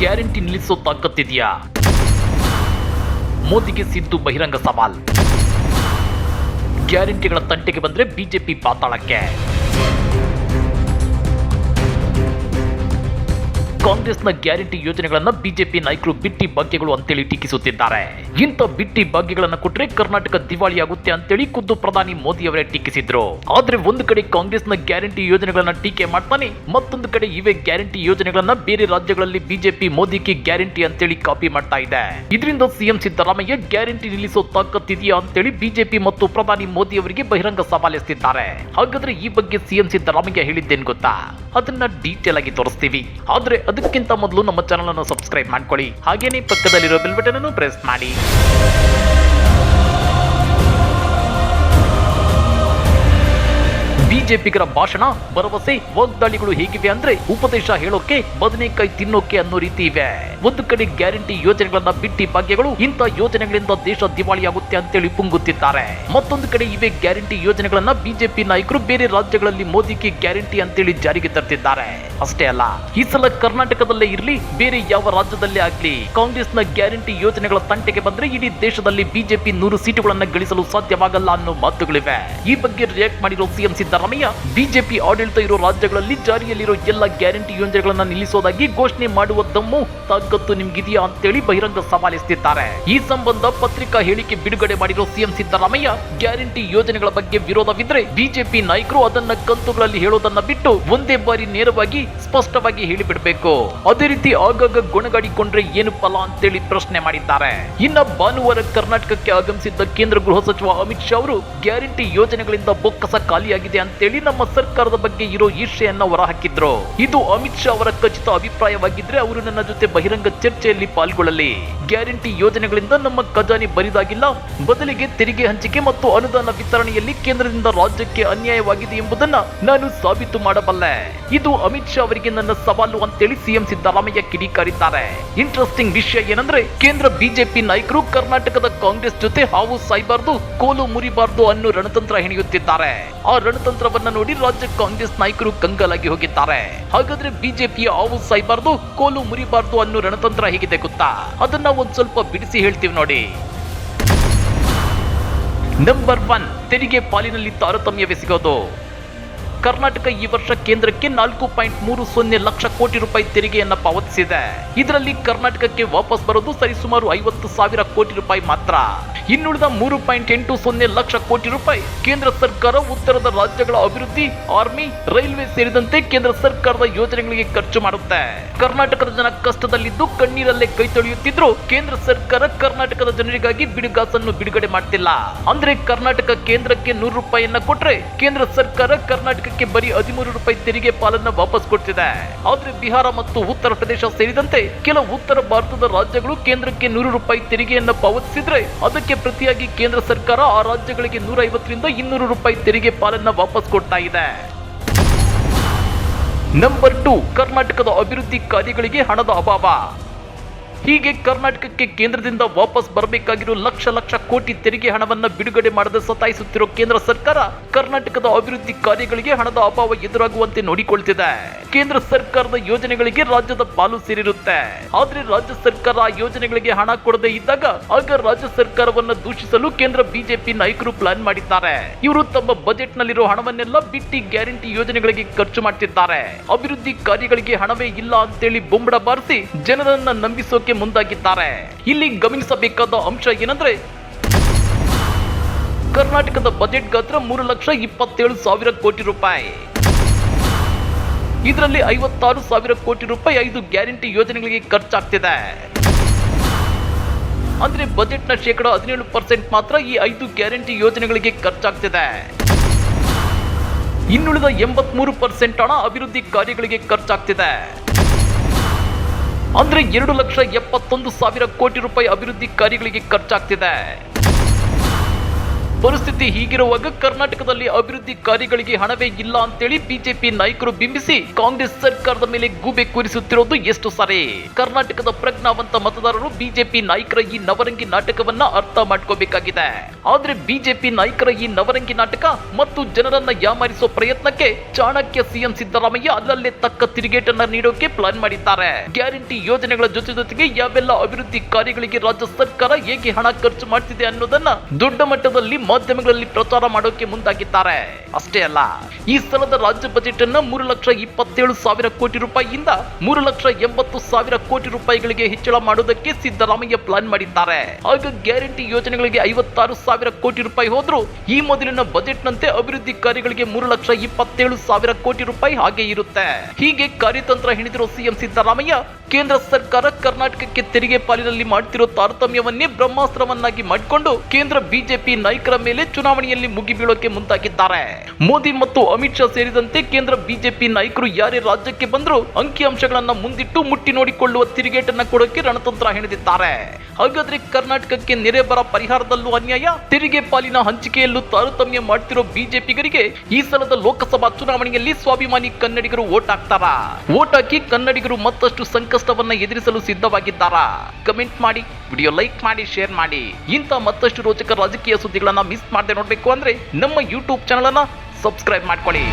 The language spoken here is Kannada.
ಗ್ಯಾರಂಟಿ ನಿಲ್ಲಿಸೋ ತಾಕತ್ತಿದೆಯಾ ಮೋದಿಗೆ ಸಿದ್ದು ಬಹಿರಂಗ ಸವಾಲ್. ಗ್ಯಾರಂಟಿಗಳ ತಂಟೆಗೆ ಬಂದ್ರೆ ಬಿಜೆಪಿ ಪಾತಾಳಕ್ಕೆ. ಕಾಂಗ್ರೆಸ್ನ ಗ್ಯಾರಂಟಿ ಯೋಜನೆಗಳನ್ನ ಬಿಜೆಪಿ ನಾಯಕರು ಬಿಟ್ಟಿ ಭಾಗ್ಯಗಳು ಅಂತೇಳಿ ಟೀಕಿಸುತ್ತಿದ್ದಾರೆ. ಇಂಥ ಬಿಟ್ಟಿ ಭಾಗ್ಯಗಳನ್ನ ಕೊಟ್ರೆ ಕರ್ನಾಟಕ ದಿವಾಳಿಯಾಗುತ್ತೆ ಅಂತೇಳಿ ಖುದ್ದು ಪ್ರಧಾನಿ ಮೋದಿ ಅವರೇ ಟೀಕಿಸಿದ್ರು. ಆದ್ರೆ ಒಂದು ಕಡೆ ಕಾಂಗ್ರೆಸ್ನ ಗ್ಯಾರಂಟಿ ಯೋಜನೆಗಳನ್ನ ಟೀಕೆ ಮಾಡ್ತಾನೆ, ಮತ್ತೊಂದು ಕಡೆ ಇವೇ ಗ್ಯಾರಂಟಿ ಯೋಜನೆಗಳನ್ನ ಬೇರೆ ರಾಜ್ಯಗಳಲ್ಲಿ ಬಿಜೆಪಿ ಮೋದಿಗೆ ಗ್ಯಾರಂಟಿ ಅಂತೇಳಿ ಕಾಪಿ ಮಾಡ್ತಾ ಇದೆ. ಇದರಿಂದ ಸಿಎಂ ಸಿದ್ದರಾಮಯ್ಯ ಗ್ಯಾರಂಟಿ ನಿಲ್ಲಿಸೋ ತಾಕತ್ತಿದೆಯಾ ಅಂತೇಳಿ ಬಿಜೆಪಿ ಮತ್ತು ಪ್ರಧಾನಿ ಮೋದಿ ಅವರಿಗೆ ಬಹಿರಂಗ ಸವಾಲ್ ಎಸ್ತಿದ್ದಾರೆ ಹಾಗಾದ್ರೆ ಈ ಬಗ್ಗೆ ಸಿಎಂ ಸಿದ್ದರಾಮಯ್ಯ ಹೇಳಿದ್ದೇನ್ ಗೊತ್ತಾ? ಅದನ್ನ ಡೀಟೇಲ್ ಆಗಿ ತೋರಿಸ್ತೀವಿ. ಆದ್ರೆ ಅದಕ್ಕಿಂತ ಮೊದಲು ನಮ್ಮ ಚಾನಲ್ ಅನ್ನು ಸಬ್ಸ್ಕ್ರೈಬ್ ಮಾಡ್ಕೊಳ್ಳಿ. ಹಾಗೇನೇ ಪಕ್ಕದಲ್ಲಿರೋ ಬೆಲ್ ಬಟನ್ ಅನ್ನು ಪ್ರೆಸ್ ಮಾಡಿ. ಬಿಜೆಪಿಗರ ಭಾಷಣ, ಭರವಸೆ, ವಾಗ್ದಾಳಿಗಳು ಹೇಗಿವೆ ಅಂದ್ರೆ ಉಪದೇಶ ಹೇಳೋಕೆ ಬದನೆಕಾಯಿ ತಿನ್ನೋಕೆ ಅನ್ನೋ ರೀತಿ ಇವೆ. ಒಂದು ಕಡೆ ಗ್ಯಾರಂಟಿ ಯೋಜನೆಗಳನ್ನ ಬಿಟ್ಟಿ ಭಾಗ್ಯಗಳು, ಇಂಥ ಯೋಜನೆಗಳಿಂದ ದೇಶ ದಿವಾಳಿಯಾಗುತ್ತೆ ಅಂತೇಳಿ ಪುಂಗುತ್ತಿದ್ದಾರೆ. ಮತ್ತೊಂದು ಕಡೆ ಇವೆ ಗ್ಯಾರಂಟಿ ಯೋಜನೆಗಳನ್ನ ಬಿಜೆಪಿ ನಾಯಕರು ಬೇರೆ ರಾಜ್ಯಗಳಲ್ಲಿ ಮೋದಿಗೆ ಗ್ಯಾರಂಟಿ ಅಂತೇಳಿ ಜಾರಿಗೆ ತರ್ತಿದ್ದಾರೆ. ಅಷ್ಟೇ ಅಲ್ಲ, ಈ ಸಲ ಕರ್ನಾಟಕದಲ್ಲೇ ಇರ್ಲಿ, ಬೇರೆ ಯಾವ ರಾಜ್ಯದಲ್ಲೇ ಆಗ್ಲಿ, ಕಾಂಗ್ರೆಸ್ನ ಗ್ಯಾರಂಟಿ ಯೋಜನೆಗಳ ತಂಟೆಗೆ ಬಂದ್ರೆ ಇಡೀ ದೇಶದಲ್ಲಿ ಬಿಜೆಪಿ ನೂರು ಸೀಟುಗಳನ್ನ ಗಳಿಸಲು ಸಾಧ್ಯವಾಗಲ್ಲ ಅನ್ನೋ ಮಾತುಗಳಿವೆ. ಈ ಬಗ್ಗೆ ರಿಯಾಕ್ಟ್ ಮಾಡಿರೋ ಸಿಎಂ ಸಿದ್ದರಾಮಯ್ಯ ಬಿಜೆಪಿ ಆಡಳಿತ ಇರೋ ರಾಜ್ಯಗಳಲ್ಲಿ ಜಾರಿಯಲ್ಲಿರೋ ಎಲ್ಲ ಗ್ಯಾರಂಟಿ ಯೋಜನೆಗಳನ್ನ ನಿಲ್ಲಿಸೋದಾಗಿ ಘೋಷಣೆ ಮಾಡುವ ದಮ್ಮು ತಾಕತ್ತು ನಿಮ್ಗಿದೆಯಾ ಅಂತೇಳಿ ಬಹಿರಂಗ ಸವಾಲಿಸುತ್ತಿದ್ದಾರೆ ಈ ಸಂಬಂಧ ಪತ್ರಿಕಾ ಹೇಳಿಕೆ ಬಿಡುಗಡೆ ಮಾಡಿರೋ ಸಿಎಂ ಸಿದ್ದರಾಮಯ್ಯ, ಗ್ಯಾರಂಟಿ ಯೋಜನೆಗಳ ಬಗ್ಗೆ ವಿರೋಧವಿದ್ರೆ ಬಿಜೆಪಿ ನಾಯಕರು ಅದನ್ನ ಕಂತುಗಳಲ್ಲಿ ಹೇಳೋದನ್ನ ಬಿಟ್ಟು ಒಂದೇ ಬಾರಿ ನೇರವಾಗಿ ಸ್ಪಷ್ಟವಾಗಿ ಹೇಳಿಬಿಡಬೇಕು. ಅದೇ ರೀತಿ ಆಗಾಗ ಗುಣಗಾಡಿಕೊಂಡ್ರೆ ಏನು ಫಲ ಅಂತೇಳಿ ಪ್ರಶ್ನೆ ಮಾಡಿದ್ದಾರೆ. ಇನ್ನ ಭಾನುವಾರ ಕರ್ನಾಟಕಕ್ಕೆ ಆಗಮಿಸಿದ್ದ ಕೇಂದ್ರ ಗೃಹ ಸಚಿವ ಅಮಿತ್ ಶಾ ಅವರು ಗ್ಯಾರಂಟಿ ಯೋಜನೆಗಳಿಂದ ಬೊಕ್ಕಸ ಖಾಲಿಯಾಗಿದೆ ಅಂತೇಳಿ ನಮ್ಮ ಸರ್ಕಾರದ ಬಗ್ಗೆ ಇರೋ ಈರ್ಷೆಯನ್ನ ಹೊರಹಾಕಿದ್ರು. ಇದು ಅಮಿತ್ ಶಾ ಅವರ ಖಚಿತ ಅಭಿಪ್ರಾಯವಾಗಿದ್ರೆ ಅವರು ನನ್ನ ಜೊತೆ ಬಹಿರಂಗ ಚರ್ಚೆಯಲ್ಲಿ ಪಾಲ್ಗೊಳ್ಳಲಿ. ಗ್ಯಾರಂಟಿ ಯೋಜನೆಗಳಿಂದ ನಮ್ಮ ಖಜಾನೆ ಬರಿದಾಗಿಲ್ಲ. ಬದಲಿಗೆ ತೆರಿಗೆ ಹಂಚಿಕೆ ಮತ್ತು ಅನುದಾನ ವಿತರಣೆಯಲ್ಲಿ ಕೇಂದ್ರದಿಂದ ರಾಜ್ಯಕ್ಕೆ ಅನ್ಯಾಯವಾಗಿದೆ ಎಂಬುದನ್ನ ನಾನು ಸಾಬೀತು ಮಾಡಬಲ್ಲೆ. ಇದು ಅಮಿತ್ ಶಾ ಅವರಿಗೆ ನನ್ನ ಸವಾಲು ಅಂತೇಳಿ ಸಿಎಂ ಸಿದ್ದರಾಮಯ್ಯ ಕಿಡಿಕಾರಿದ್ದಾರೆ. ಇಂಟ್ರೆಸ್ಟಿಂಗ್ ವಿಷಯ ಏನಂದ್ರೆ ಕೇಂದ್ರ ಬಿಜೆಪಿ ನಾಯಕರು ಕರ್ನಾಟಕದ ಕಾಂಗ್ರೆಸ್ ಜೊತೆ ಹಾವು ಸಾಯ್ಬಾರ್ದು, ಕೋಲು ಮುರಿಬಾರ್ದು ಅನ್ನೋ ರಣತಂತ್ರ ಹೆಣೆಯುತ್ತಿದ್ದಾರೆ. ಆ ರಣತಂತ್ರವನ್ನ ನೋಡಿ ರಾಜ್ಯ ಕಾಂಗ್ರೆಸ್ ನಾಯಕರು ಕಂಗಲಾಗಿ ಹೋಗಿದ್ದಾರೆ. ಹಾಗಾದ್ರೆ ಬಿಜೆಪಿಯ ಹಾವು ಸಾಯ್ಬಾರ್ದು, ಕೋಲು ಮುರಿಬಾರ್ದು ಅನ್ನೋ ರಣತಂತ್ರ ಹೇಗಿದೆ ಗೊತ್ತಾ? ಅದನ್ನ ಒಂದ್ ಸ್ವಲ್ಪ ಬಿಡಿಸಿ ಹೇಳ್ತೀವಿ ನೋಡಿ. ನಂಬರ್ ಒನ್ ತೆರಿಗೆ ಪಾಲಿನಲ್ಲಿ ತಾರತಮ್ಯವೆಸಗೋದು ಕರ್ನಾಟಕ ಈ ವರ್ಷ ಕೇಂದ್ರಕ್ಕೆ ನಾಲ್ಕು ಪಾಯಿಂಟ್ ಮೂರು ಸೊನ್ನೆ ಲಕ್ಷ ಕೋಟಿ ರೂಪಾಯಿ ತೆರಿಗೆಯನ್ನ ಪಾವತಿಸಿದೆ. ಇದರಲ್ಲಿ ಕರ್ನಾಟಕಕ್ಕೆ ವಾಪಸ್ ಬರೋದು ಸರಿಸುಮಾರು ಐವತ್ತು ಸಾವಿರ ಕೋಟಿ ರೂಪಾಯಿ ಮಾತ್ರ. ಇನ್ನುಳಿದ ಮೂರು ಪಾಯಿಂಟ್ ಎಂಟು ಸೊನ್ನೆ ಲಕ್ಷ ಕೋಟಿ ರೂಪಾಯಿ. ಕೇಂದ್ರ ಸರ್ಕಾರ ಉತ್ತರದ ರಾಜ್ಯಗಳ ಅಭಿವೃದ್ಧಿ, ಆರ್ಮಿ, ರೈಲ್ವೆ ಸೇರಿದಂತೆ ಕೇಂದ್ರ ಸರ್ಕಾರದ ಯೋಜನೆಗಳಿಗೆ ಖರ್ಚು ಮಾಡುತ್ತೆ. ಕರ್ನಾಟಕದ ಜನ ಕಷ್ಟದಲ್ಲಿದ್ದು ಕಣ್ಣೀರಲ್ಲೇ ಕೈ ತೊಳೆಯುತ್ತಿದ್ರು. ಕೇಂದ್ರ ಸರ್ಕಾರ ಕರ್ನಾಟಕದ ಜನರಿಗಾಗಿ ಬಿಡುಗಾಸನ್ನು ಬಿಡುಗಡೆ ಮಾಡ್ತಿಲ್ಲ. ಅಂದ್ರೆ ಕರ್ನಾಟಕ ಕೇಂದ್ರಕ್ಕೆ ನೂರು ರೂಪಾಯಿಯನ್ನ ಕೊಟ್ರೆ ಕೇಂದ್ರ ಸರ್ಕಾರ ಕರ್ನಾಟಕಕ್ಕೆ ಬರೀ ಹದಿಮೂರು ರೂಪಾಯಿ ತೆರಿಗೆ ಪಾಲನ್ನ ವಾಪಸ್ ಕೊಡ್ತಿದೆ. ಆದ್ರೆ ಬಿಹಾರ ಮತ್ತು ಉತ್ತರ ಪ್ರದೇಶ ಸೇರಿದಂತೆ ಕೆಲವು ಉತ್ತರ ಭಾರತದ ರಾಜ್ಯಗಳು ಕೇಂದ್ರಕ್ಕೆ ನೂರು ರೂಪಾಯಿ ತೆರಿಗೆಯನ್ನ ಪಾವತಿಸಿದ್ರೆ ಅದಕ್ಕೆ ಪ್ರತಿಯಾಗಿ ಕೇಂದ್ರ ಸರ್ಕಾರ ಆ ರಾಜ್ಯಗಳಿಗೆ ನೂರ ಐವತ್ತರಿಂದ ಇನ್ನೂರು ರೂಪಾಯಿ ತೆರಿಗೆ ಪಾಲನ್ನ ವಾಪಸ್ ಕೊಡ್ತಾ ಇದೆ. ನಂಬರ್ ಟು ಕರ್ನಾಟಕದ ಅಭಿವೃದ್ಧಿ ಕಾರ್ಯಗಳಿಗೆ ಹಣದ ಅಭಾವ. ಹೀಗೆ ಕರ್ನಾಟಕಕ್ಕೆ ಕೇಂದ್ರದಿಂದ ವಾಪಸ್ ಬರಬೇಕಾಗಿರೋ ಲಕ್ಷ ಲಕ್ಷ ಕೋಟಿ ತೆರಿಗೆ ಹಣವನ್ನ ಬಿಡುಗಡೆ ಮಾಡದೆ ಸತಾಯಿಸುತ್ತಿರೋ ಕೇಂದ್ರ ಸರ್ಕಾರ ಕರ್ನಾಟಕದ ಅಭಿವೃದ್ಧಿ ಕಾರ್ಯಗಳಿಗೆ ಹಣದ ಅಭಾವ ಎದುರಾಗುವಂತೆ ನೋಡಿಕೊಳ್ತಿದೆ. ಕೇಂದ್ರ ಸರ್ಕಾರದ ಯೋಜನೆಗಳಿಗೆ ರಾಜ್ಯದ ಪಾಲು ಸೇರಿರುತ್ತೆ. ಆದ್ರೆ ರಾಜ್ಯ ಸರ್ಕಾರ ಆ ಯೋಜನೆಗಳಿಗೆ ಹಣ ಕೊಡದೇ ಇದ್ದಾಗ ಆಗ ರಾಜ್ಯ ಸರ್ಕಾರವನ್ನ ದೂಷಿಸಲು ಕೇಂದ್ರ ಬಿಜೆಪಿ ನಾಯಕರು ಪ್ಲಾನ್ ಮಾಡಿದ್ದಾರೆ. ಇವರು ತಮ್ಮ ಬಜೆಟ್ ನಲ್ಲಿರೋ ಹಣವನ್ನೆಲ್ಲ ಬಿಟ್ಟಿ ಗ್ಯಾರಂಟಿ ಯೋಜನೆಗಳಿಗೆ ಖರ್ಚು ಮಾಡ್ತಿದ್ದಾರೆ. ಅಭಿವೃದ್ಧಿ ಕಾರ್ಯಗಳಿಗೆ ಹಣವೇ ಇಲ್ಲ ಅಂತೇಳಿ ಬೊಂಬಡ ಬಾರಿಸಿ ಜನರನ್ನ ನಂಬಿಸೋಕೆ ಮುಂದಾಗಿದ್ದಾರೆ. ಇಲ್ಲಿ ಗಮನಿಸಬೇಕಾದ ಅಂಶ ಏನಂದ್ರೆ, ಕರ್ನಾಟಕದ ಬಜೆಟ್ ಗಾತ್ರ ಮೂರು ಲಕ್ಷ ಇಪ್ಪತ್ತೇಳು ಸಾವಿರ ಕೋಟಿ ರೂಪಾಯಿ. ಇದರಲ್ಲಿ ಐವತ್ತಾರು ಸಾವಿರ ಕೋಟಿ ರೂಪಾಯಿ ಐದು ಗ್ಯಾರಂಟಿ ಯೋಜನೆಗಳಿಗೆ ಖರ್ಚಾಗ್ತಿದೆ. ಅಂದ್ರೆ ಬಜೆಟ್ನ ಶೇಕಡ ಹದಿನೇಳು ಪರ್ಸೆಂಟ್ ಮಾತ್ರ ಈ ಐದು ಗ್ಯಾರಂಟಿ ಯೋಜನೆಗಳಿಗೆ ಖರ್ಚಾಗ್ತಿದೆ. ಇನ್ನುಳಿದ ಎಂಬತ್ಮೂರು ಪರ್ಸೆಂಟ್ ಹಣ ಅಭಿವೃದ್ಧಿ ಕಾರ್ಯಗಳಿಗೆ ಖರ್ಚಾಗ್ತಿದೆ. ಅಂದ್ರೆ ಎರಡು ಲಕ್ಷ ಎಪ್ಪತ್ತೊಂದು ಸಾವಿರ ಕೋಟಿ ರೂಪಾಯಿ ಅಭಿವೃದ್ಧಿ ಕಾರ್ಯಗಳಿಗೆ ಖರ್ಚಾಗ್ತಿದೆ. ಪರಿಸ್ಥಿತಿ ಹೀಗಿರುವಾಗ ಕರ್ನಾಟಕದಲ್ಲಿ ಅಭಿವೃದ್ಧಿ ಕಾರ್ಯಗಳಿಗೆ ಹಣವೇ ಇಲ್ಲ ಅಂತೇಳಿ ಬಿಜೆಪಿ ನಾಯಕರು ಬಿಂಬಿಸಿ ಕಾಂಗ್ರೆಸ್ ಸರ್ಕಾರದ ಮೇಲೆ ಗೂಬೆ ಕೂರಿಸುತ್ತಿರೋದು ಎಷ್ಟು ಸರಿ. ಕರ್ನಾಟಕದ ಪ್ರಜ್ಞಾವಂತ ಮತದಾರರು ಬಿಜೆಪಿ ನಾಯಕರ ಈ ನವರಂಗಿ ನಾಟಕವನ್ನ ಅರ್ಥ ಮಾಡ್ಕೋಬೇಕಾಗಿದೆ. ಆದ್ರೆ ಬಿಜೆಪಿ ನಾಯಕರ ಈ ನವರಂಗಿ ನಾಟಕ ಮತ್ತು ಜನರನ್ನ ಯಾಮಾರಿಸೋ ಪ್ರಯತ್ನಕ್ಕೆ ಚಾಣಕ್ಯ ಸಿಎಂ ಸಿದ್ದರಾಮಯ್ಯ ಅಲ್ಲಲ್ಲೇ ತಕ್ಕ ತಿರುಗೇಟನ್ನ ನೀಡೋಕೆ ಪ್ಲಾನ್ ಮಾಡಿದ್ದಾರೆ. ಗ್ಯಾರಂಟಿ ಯೋಜನೆಗಳ ಜೊತೆ ಜೊತೆಗೆ ಯಾವೆಲ್ಲ ಅಭಿವೃದ್ಧಿ ಕಾರ್ಯಗಳಿಗೆ ರಾಜ್ಯ ಸರ್ಕಾರ ಹೇಗೆ ಹಣ ಖರ್ಚು ಮಾಡ್ತಿದೆ ಅನ್ನೋದನ್ನ ದೊಡ್ಡ ಮಟ್ಟದಲ್ಲಿ ಮಾಧ್ಯಮಗಳಲ್ಲಿ ಪ್ರಚಾರ ಮಾಡೋಕೆ ಮುಂದಾಗಿದ್ದಾರೆ. ಅಷ್ಟೇ ಅಲ್ಲ, ಈ ಸಲದ ರಾಜ್ಯ ಬಜೆಟ್ ಅನ್ನ ಮೂರು ಲಕ್ಷ ಇಪ್ಪತ್ತೇಳು ಸಾವಿರ ಕೋಟಿ ರೂಪಾಯಿಯಿಂದ ಮೂರು ಲಕ್ಷ ಎಂಬತ್ತು ಸಾವಿರ ಕೋಟಿ ರೂಪಾಯಿಗಳಿಗೆ ಹೆಚ್ಚಳ ಮಾಡೋದಕ್ಕೆ ಸಿದ್ದರಾಮಯ್ಯ ಪ್ಲಾನ್ ಮಾಡಿದ್ದಾರೆ. ಆಗ ಗ್ಯಾರಂಟಿ ಯೋಜನೆಗಳಿಗೆ ಐವತ್ತಾರು ಸಾವಿರ ಕೋಟಿ ರೂಪಾಯಿ ಹೋದ್ರು ಈ ಮೊದಲಿನ ಬಜೆಟ್ನಂತೆ ಅಭಿವೃದ್ಧಿ ಕಾರ್ಯಗಳಿಗೆ ಮೂರು ಲಕ್ಷ ಇಪ್ಪತ್ತೇಳು ಸಾವಿರ ಕೋಟಿ ರೂಪಾಯಿ ಹಾಗೆ ಇರುತ್ತೆ. ಹೀಗೆ ಕಾರ್ಯತಂತ್ರ ಹಿಡಿದಿರುವ ಸಿಎಂ ಸಿದ್ದರಾಮಯ್ಯ ಕೇಂದ್ರ ಸರ್ಕಾರ ಕರ್ನಾಟಕಕ್ಕೆ ತೆರಿಗೆ ಪಾಲಿನಲ್ಲಿ ಮಾಡ್ತಿರೋ ತಾರತಮ್ಯವನ್ನೇ ಬ್ರಹ್ಮಾಸ್ತ್ರವನ್ನಾಗಿ ಮಾಡಿಕೊಂಡು ಕೇಂದ್ರ ಬಿಜೆಪಿ ನಾಯಕರ ಮೇಲೆ ಚುನಾವಣೆಯಲ್ಲಿ ಮುಗಿಬೀಳೋಕೆ ಮುಂದಾಗಿದ್ದಾರೆ. ಮೋದಿ ಮತ್ತು ಅಮಿತ್ ಶಾ ಸೇರಿದಂತೆ ಕೇಂದ್ರ ಬಿಜೆಪಿ ನಾಯಕರು ಯಾರೇ ರಾಜ್ಯಕ್ಕೆ ಬಂದರೂ ಅಂಕಿಅಂಶಗಳನ್ನ ಮುಂದಿಟ್ಟು ಮುಟ್ಟಿ ನೋಡಿಕೊಳ್ಳುವ ತಿರುಗೇಟನ್ನ ಕೊಡೋಕೆ ರಣತಂತ್ರ ಹೆಣೆದಿದ್ದಾರೆ. ಹಾಗಾದ್ರೆ ಕರ್ನಾಟಕಕ್ಕೆ ನೆರೆ ಬರ ಪರಿಹಾರದಲ್ಲೂ ಅನ್ಯಾಯ? ತೆರಿಗೆ ಪಾಲಿನ ಹಂಚಿಕೆಯಲ್ಲೂ ತಾರತಮ್ಯ ಮಾಡ್ತಿರೋ ಬಿಜೆಪಿಗರಿಗೆ ಈ ಸಲದ ಲೋಕಸಭಾ ಚುನಾವಣೆಯಲ್ಲಿ ಸ್ವಾಭಿಮಾನಿ ಕನ್ನಡಿಗರು ವೋಟ್ ಹಾಕ್ತಾರಾ? ವೋಟ್ ಹಾಕಿ ಕನ್ನಡಿಗರು ಮತ್ತಷ್ಟು ಸಂಕಷ್ಟವನ್ನ ಎದುರಿಸಲು ಸಿದ್ಧವಾಗಿದ್ದಾರಾ? ಕಮೆಂಟ್ ಮಾಡಿ ವಿಡಿಯೋ ಲೈಕ್ ಮಾಡಿ ಶೇರ್ ಮಾಡಿ. ಇಂಥ ಮತ್ತಷ್ಟು ರೋಚಕ ರಾಜಕೀಯ ಸುದ್ದಿಗಳನ್ನ ಮಿಸ್ ಮಾಡದೆ ನೋಡ್ಬೇಕು ಅಂದ್ರೆ ನಮ್ಮ ಯೂಟ್ಯೂಬ್ ಚಾನಲ್ ಅನ್ನ ಸಬ್ಸ್ಕ್ರೈಬ್ ಮಾಡ್ಕೊಳ್ಳಿ.